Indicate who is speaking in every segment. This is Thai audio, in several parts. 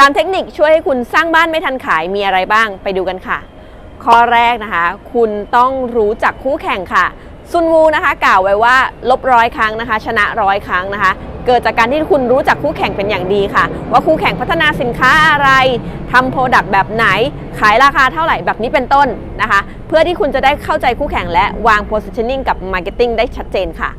Speaker 1: 3 เทคนิคช่วยให้คุณสร้างบ้านไม่ทันขายมีอะไรบ้างไปดูกันค่ะ ข้อแรกนะคะ คุณต้องรู้จักคู่แข่งค่ะ ซุนวูนะคะ กล่าวไว้ว่าลบร้อยครั้งนะคะ ชนะร้อยครั้งนะคะ เกิดจากการที่คุณรู้จักคู่แข่งเป็นอย่างดีค่ะ ว่าคู่แข่งพัฒนาสินค้าอะไรทำโปรดักต์แบบไหน ขายราคาเท่าไหร่แบบนี้เป็นต้นนะคะ เพื่อที่คุณจะได้เข้าใจคู่แข่งและวาง positioning กับ marketing ได้ชัดเจนค่ะ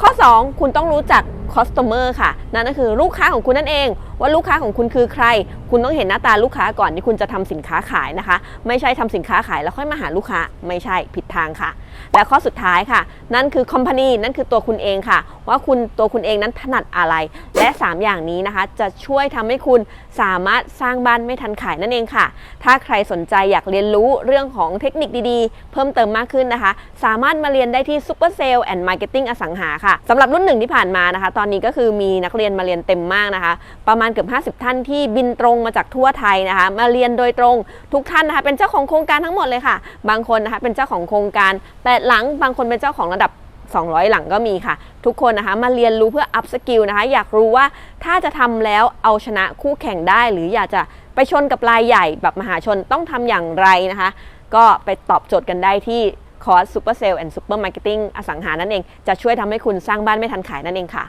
Speaker 1: ข้อ 2 คุณต้องรู้จัก customer ค่ะ นั่นก็คือลูกค้าของคุณนั่นเอง ว่าลูกค้าของคุณคือใคร คุณต้องเห็นหน้าตาลูกค้าก่อนที่คุณจะทำสินค้าขายนะคะ ไม่ใช่ทำสินค้าขายแล้วค่อยมาหาลูกค้าไม่ใช่ผิดทางค่ะ และข้อสุดท้ายค่ะ นั่นคือ company นั่นคือตัวคุณเองค่ะ ว่าคุณตัวคุณเองนั้นถนัดอะไร และ 3 อย่างนี้นะคะ จะช่วยทำให้คุณสามารถสร้างบ้านไม่ทันขายนั่นเองค่ะ ถ้าใครสนใจอยากเรียนรู้เรื่องของเทคนิคดีๆ เพิ่มเติมมากขึ้นนะคะ สามารถมาเรียนได้ที่ Super Sale and Marketing อสังหาค่ะสำหรับรุ่นหนึ่งที่ผ่านมานะคะ ตอนนี้ก็คือมีนักเรียนมาเรียนเต็มมากนะคะ ประมาณเกือบ50 ท่านที่บินตรงมาจากทั่วไทยนะคะ มาเรียนโดยตรงทุกท่านนะคะ เป็นเจ้าของโครงการทั้งหมดเลยค่ะ บางคนนะคะเป็นเจ้าของโครงการแปดหลัง บางคนเป็นเจ้าของระดับ 200 หลังก็มีค่ะ ทุกคนนะคะมาเรียนรู้เพื่ออัพสกิลนะคะ อยากรู้ว่าถ้าจะทำแล้วเอาชนะคู่แข่งได้ หรืออยากจะไปชนกับรายใหญ่แบบมหาชนต้องทำอย่างไรนะคะ ก็ไปตอบโจทย์กันได้ที่ คอร์สซูเปอร์เซลล์แอนด์ซูเปอร์มาร์เก็ตติ้งอสังหานั่นเอง จะช่วยทำให้คุณสร้างบ้านไม่ทันขายนั่นเองค่ะ